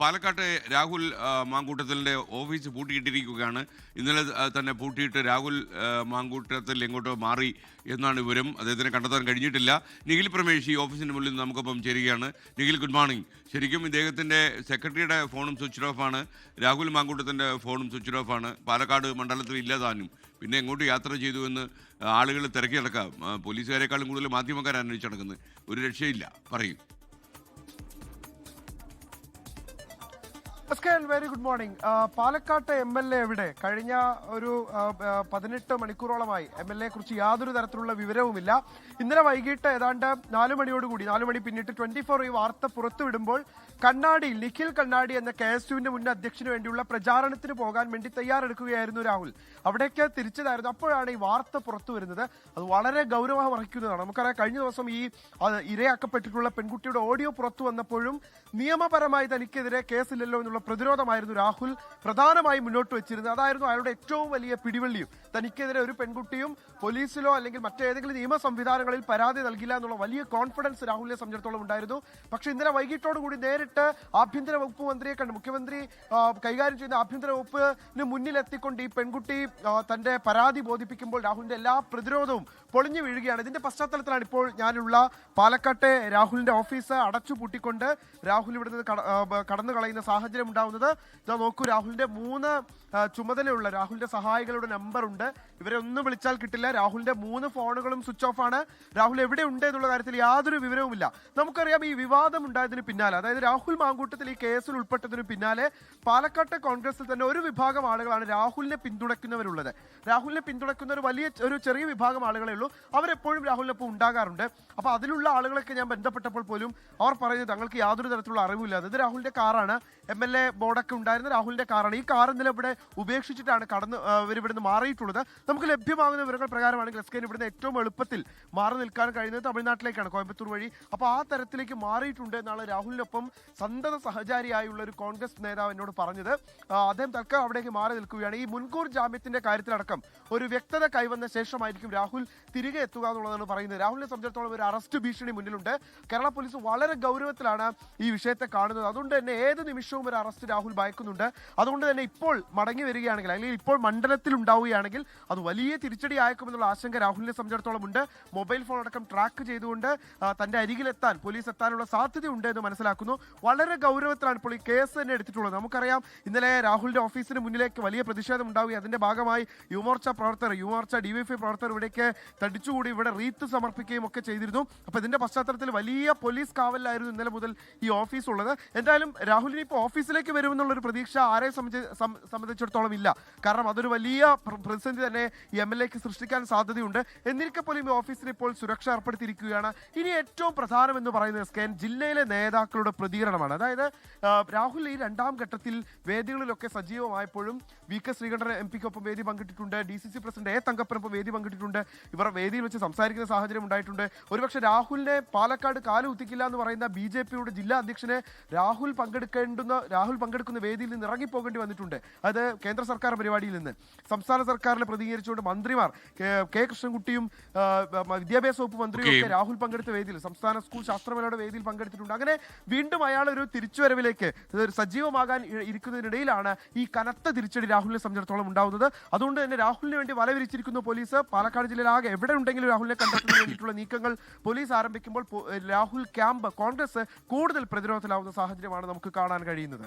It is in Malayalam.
പാലക്കാട്ടെ രാഹുൽ മാങ്കൂട്ടത്തിലെ ഓഫീസ് പൂട്ടിയിട്ടിരിക്കുകയാണ്. ഇന്നലെ തന്നെ പൂട്ടിയിട്ട് രാഹുൽ മാങ്കൂട്ടത്തിൽ എങ്ങോട്ടോ മാറി എന്നാണ് വിവരം. അദ്ദേഹത്തിനെ കണ്ടെത്താൻ കഴിഞ്ഞിട്ടില്ല. നിഖിൽ പ്രമേഷ് ഈ മുന്നിൽ നമുക്കൊപ്പം ചേരുകയാണ്. നിഖിൽ ഗുഡ് മോർണിംഗ് ശരിക്കും ഇദ്ദേഹത്തിന്റെ സെക്രട്ടറിയുടെ ഫോണും സ്വിച്ച് ഓഫ് ആണ്. രാഹുൽ മാങ്കൂട്ടത്തിന്റെ ഫോണും സ്വിച്ച് ഓഫ് ആണ്. പാലക്കാട് മണ്ഡലത്തിൽ ഇല്ലാതാനും പിന്നെ എങ്ങോട്ട് യാത്ര ചെയ്തു എന്ന് ആളുകൾ തിരക്കി നടക്കാം പോലീസുകാരെക്കാളും കൂടുതൽ മാധ്യമക്കാർ അന്വേഷിച്ച് നടക്കുന്നത് ഒരു രക്ഷയില്ല. പറയും. എസ്കേൽ വെരി ഗുഡ് മോർണിംഗ് പാലക്കാട്ട് എം എൽ എ എവിടെ? കഴിഞ്ഞ ഒരു പതിനെട്ട് മണിക്കൂറോളമായി എം എൽ എ കുറിച്ച് യാതൊരു തരത്തിലുള്ള വിവരവുമില്ല. ഇന്നലെ വൈകിട്ട് ഏതാണ്ട് നാലു മണിയോടുകൂടി നാലു മണി പിന്നിട്ട് ട്വന്റി ഫോർ ഈ വാർത്ത പുറത്തുവിടുമ്പോൾ കണ്ണാടിയിൽ നിഖിൽ കണ്ണാടി എന്ന കെ എസ് യുവിന്റെ മുൻ അധ്യക്ഷന് വേണ്ടിയുള്ള പ്രചാരണത്തിന് പോകാൻ വേണ്ടി തയ്യാറെടുക്കുകയായിരുന്നു രാഹുൽ. അവിടേക്ക് തിരിച്ചതായിരുന്നു. അപ്പോഴാണ് ഈ വാർത്ത പുറത്തു വരുന്നത്. അത് വളരെ ഗൗരവം അർഹിക്കുന്നതാണ് നമുക്കറിയാം കഴിഞ്ഞ ദിവസം ഈ ഇരയാക്കപ്പെട്ടിട്ടുള്ള പെൺകുട്ടിയുടെ ഓഡിയോ പുറത്തു വന്നപ്പോഴും നിയമപരമായി തനിക്കെതിരെ കേസില്ലല്ലോ എന്നുള്ള പ്രതിരോധമായിരുന്നു രാഹുൽ പ്രധാനമായും മുന്നോട്ട് വെച്ചിരുന്നത്. അതായിരുന്നു അയാളുടെ ഏറ്റവും വലിയ പിടിവള്ളിയും. തനിക്കെതിരെ ഒരു പെൺകുട്ടിയും പോലീസിലോ അല്ലെങ്കിൽ മറ്റേതെങ്കിലും നിയമ സംവിധാനങ്ങളിൽ പരാതി നൽകില്ല എന്നുള്ള വലിയ കോൺഫിഡൻസ് രാഹുലിനെ സംബന്ധിച്ചിടത്തോളം ഉണ്ടായിരുന്നു. പക്ഷേ ഇന്നലെ വൈകിട്ടോടുകൂടി നേരിട്ട് ആഭ്യന്തര വകുപ്പ് മന്ത്രിയെ കണ്ട് മുഖ്യമന്ത്രി കൈകാര്യം ചെയ്യുന്ന ആഭ്യന്തര വകുപ്പിന് മുന്നിലെത്തിക്കൊണ്ട് ഈ പെൺകുട്ടി തന്റെ പരാതി ബോധിപ്പിക്കുമ്പോൾ രാഹുലിന്റെ എല്ലാ പ്രതിരോധവും പൊളിഞ്ഞു വീഴുകയാണ്. ഇതിന്റെ പശ്ചാത്തലത്തിലാണ് ഇപ്പോൾ ഞാനുള്ള പാലക്കാട്ടെ രാഹുലിന്റെ ഓഫീസ് അടച്ചു പൂട്ടിക്കൊണ്ട് രാഹുൽ ഇവിടുന്ന് കട- കടന്നു കളയുന്ന സാഹചര്യം ഉണ്ടാവുന്നത്. ഇതാ നോക്കൂ രാഹുലിന്റെ മൂന്ന് ചുമതലയുള്ള രാഹുലിന്റെ സഹായികളുടെ നമ്പർ ഉണ്ട് ഇവരെ ഒന്നും വിളിച്ചാൽ കിട്ടില്ല. രാഹുലിന്റെ മൂന്ന് ഫോണുകളും സ്വിച്ച് ഓഫ് ആണ്. രാഹുൽ എവിടെ ഉണ്ട് എന്നുള്ള കാര്യത്തിൽ യാതൊരു വിവരവുമില്ല. നമുക്കറിയാം ഈ വിവാദം ഉണ്ടായതിന് പിന്നാലെ അതായത് രാഹുൽ മാങ്കൂട്ടത്തിൽ ഈ കേസിൽ ഉൾപ്പെട്ടതിന് പിന്നാലെ പാലക്കാട്ടെ കോൺഗ്രസിൽ തന്നെ ഒരു വിഭാഗം ആളുകളാണ് രാഹുലിനെ പിന്തുണയ്ക്കുന്നവരുള്ളത്. രാഹുലിനെ പിന്തുണയ്ക്കുന്ന ഒരു വലിയ ഒരു ചെറിയ വിഭാഗം ആളുകളെ ഉള്ളൂ. അവരെപ്പോഴും രാഹുലിനൊപ്പം ഉണ്ടാകാറുണ്ട്. അപ്പൊ അതിലുള്ള ആളുകളൊക്കെ ഞാൻ ബന്ധപ്പെട്ടപ്പോൾ പോലും അവർ പറയുന്നത് തങ്ങൾക്ക് യാതൊരു തരത്തിലുള്ള അറിവില്ല അത് രാഹുലിന്റെ കാറാണ് എം എൽ എ ബോർഡൊക്കെ ഉണ്ടായിരുന്ന രാഹുലിന്റെ കാറാണ്. ഈ കാർ ഇന്നലെ ഇവിടെ ഉപേക്ഷിച്ചിട്ടാണ് കടന്ന് ഇവർ ഇവിടുന്ന് മാറിയിട്ടുള്ളത്. നമുക്ക് ലഭ്യമാകുന്ന വിവരങ്ങൾ പ്രകാരമാണെങ്കിൽ എസ് കെ ഇവിടുന്ന് ഏറ്റവും എളുപ്പത്തിൽ മാറി നിൽക്കാൻ കഴിയുന്നത് തമിഴ്നാട്ടിലേക്കാണ് കോയമ്പത്തൂർ വഴി. അപ്പോൾ ആ തരത്തിലേക്ക് മാറിയിട്ടുണ്ട് എന്നാണ് രാഹുലിനൊപ്പം സന്തത സഹചാരിയായുള്ള ഒരു കോൺഗ്രസ് നേതാവ് എന്നോട് പറഞ്ഞത്. അദ്ദേഹം തൽക്കാലം അവിടേക്ക് മാറി നിൽക്കുകയാണ്. ഈ മുൻകൂർ ജാമ്യത്തിന്റെ കാര്യത്തിലടക്കം ഒരു വ്യക്തത കൈവന്ന ശേഷമായിരിക്കും രാഹുൽ തിരികെ എത്തുക എന്നുള്ളതാണ് പറയുന്നത്. രാഹുലിനെ സംബന്ധിച്ചിടത്തോളം ഒരു അറസ്റ്റ് ഭീഷണി മുന്നിലുണ്ട്. കേരള പോലീസ് വളരെ ഗൗരവത്തിലാണ് ഈ വിഷയത്തെ കാണുന്നത്. അതുകൊണ്ട് തന്നെ ഏത് നിമിഷവും ഒരു അറസ്റ്റ് രാഹുൽ ഭയക്കുന്നുണ്ട്. അതുകൊണ്ട് തന്നെ ഇപ്പോൾ മടങ്ങി വരികയാണെങ്കിൽ അല്ലെങ്കിൽ ഇപ്പോൾ മണ്ഡലത്തിൽ ഉണ്ടാവുകയാണെങ്കിൽ അത് വലിയ തിരിച്ചടി ആയേക്കുമെന്നുള്ള ആശങ്ക രാഹുലിനെ സംബന്ധിച്ചിടത്തോളം ഉണ്ട്. മൊബൈൽ ഫോൺ അടക്കം ട്രാക്ക് ചെയ്തുകൊണ്ട് തന്റെ അരികിലെത്താൻ പോലീസ് എത്താനുള്ള സാധ്യതയുണ്ട് എന്ന് മനസ്സിലാക്കുന്നു. വളരെ ഗൗരവത്തിലാണ് ഇപ്പോൾ ഈ കേസ് തന്നെ എടുത്തിട്ടുള്ളത്. നമുക്കറിയാം ഇന്നലെ രാഹുലിന്റെ ഓഫീസിന് മുന്നിലേക്ക് വലിയ പ്രതിഷേധം ഉണ്ടാവുകയും അതിന്റെ ഭാഗമായി യുവമോർച്ച പ്രവർത്തകർ യുവമോർച്ച ഡിവൈഎഫ്ഐ പ്രവർത്തകർ ഇവിടേക്ക് തടിച്ചുകൂടി ഇവിടെ റീത്ത് സമർപ്പിക്കുകയും ഒക്കെ ചെയ്തിരുന്നു. അപ്പൊ ഇതിന്റെ പശ്ചാത്തലത്തിൽ വലിയ പോലീസ് കാവലിലായിരുന്നു ഇന്നലെ മുതൽ ഈ ഓഫീസ് ഉള്ളത്. എന്തായാലും രാഹുലിന് ഇപ്പോൾ ഓഫീസിലേക്ക് വരുമെന്നുള്ള ഒരു പ്രതീക്ഷ ആരെ സംബന്ധിച്ചിടത്തോളം ഇല്ല. കാരണം അതൊരു വലിയ പ്ര- പ്രതിസന്ധി തന്നെ എം എൽ എക്ക് സൃഷ്ടിക്കാൻ സാധ്യതയുണ്ട്. എന്നിരിക്കെ പോലും ഈ ഓഫീസിന് ഇപ്പോൾ സുരക്ഷ ഏർപ്പെടുത്തിയിരിക്കുകയാണ്. ഇനി ഏറ്റവും പ്രധാനം എന്ന് പറയുന്നത് സ്കാൻ ജില്ലയിലെ നേതാക്കളുടെ പ്രതികരണമാണ്. അതായത് രാഹുൽ ഈ രണ്ടാം ഘട്ടത്തിൽ വേദികളിലൊക്കെ സജീവമായപ്പോഴും വി കെ ശ്രീകണ്ഠൻ എം പിക്കൊപ്പം വേദി പങ്കിട്ടിട്ടുണ്ട്. D C C president A തങ്കപ്പനൊപ്പം വേദി പങ്കിട്ടിട്ടുണ്ട്. ഇവർ വേദിയിൽ വെച്ച് സംസാരിക്കുന്ന സാഹചര്യം ഉണ്ടായിട്ടുണ്ട്. ഒരുപക്ഷെ രാഹുലിനെ പാലക്കാട് കാലുകുത്തിക്കില്ല എന്ന് പറയുന്ന ബി ജെ പിയുടെ ജില്ലാ അധ്യക്ഷനെ രാഹുൽ പങ്കെടുക്കേണ്ടുന്ന രാഹുൽ പങ്കെടുക്കുന്ന വേദിയിൽ നിന്ന് ഇറങ്ങിപ്പോകേണ്ടി വന്നിട്ടുണ്ട്. അത് കേന്ദ്ര സർക്കാർ പരിപാടിയിൽ നിന്ന്. സംസ്ഥാന സർക്കാരിനെ പ്രതികരിച്ചുകൊണ്ട് മന്ത്രിമാർ കെ- കൃഷ്ണൻകുട്ടിയും വിദ്യാഭ്യാസ വകുപ്പ് മന്ത്രിയും ഒക്കെ രാഹുൽ പങ്കെടുത്ത വേദിയിൽ സംസ്ഥാന സ്കൂൾ ശാസ്ത്രമേളയുടെ വേദിയിൽ പങ്കെടുത്തിട്ടുണ്ട്. അങ്ങനെ വീണ്ടും അയാൾ ഒരു തിരിച്ചുവരവിലേക്ക് സജീവമാകാൻ ഇരിക്കുന്നതിനിടയിലാണ് ഈ കനത്ത തിരിച്ചടി രാഹുലിനെ സംബന്ധിച്ചിടത്തോളം ഉണ്ടാവുന്നത്. അതുകൊണ്ട് തന്നെ രാഹുലിന് വേണ്ടി വലവിരിച്ചിരിക്കുന്ന പോലീസ്. പാലക്കാട് ജില്ലയിലാകെ എവിടെ ഉണ്ടെങ്കിലും രാഹുലിനെ കണ്ടെത്തുന്നതിന് വേണ്ടിയിട്ടുള്ള നീക്കങ്ങൾ പോലീസ് ആരംഭിക്കുമ്പോൾ രാഹുൽ ക്യാമ്പ് കോൺഗ്രസ് കൂടുതൽ പ്രതിരോധത്തിലാവുന്ന സാഹചര്യമാണ് നമുക്ക് കാണാൻ കഴിയുന്നത്.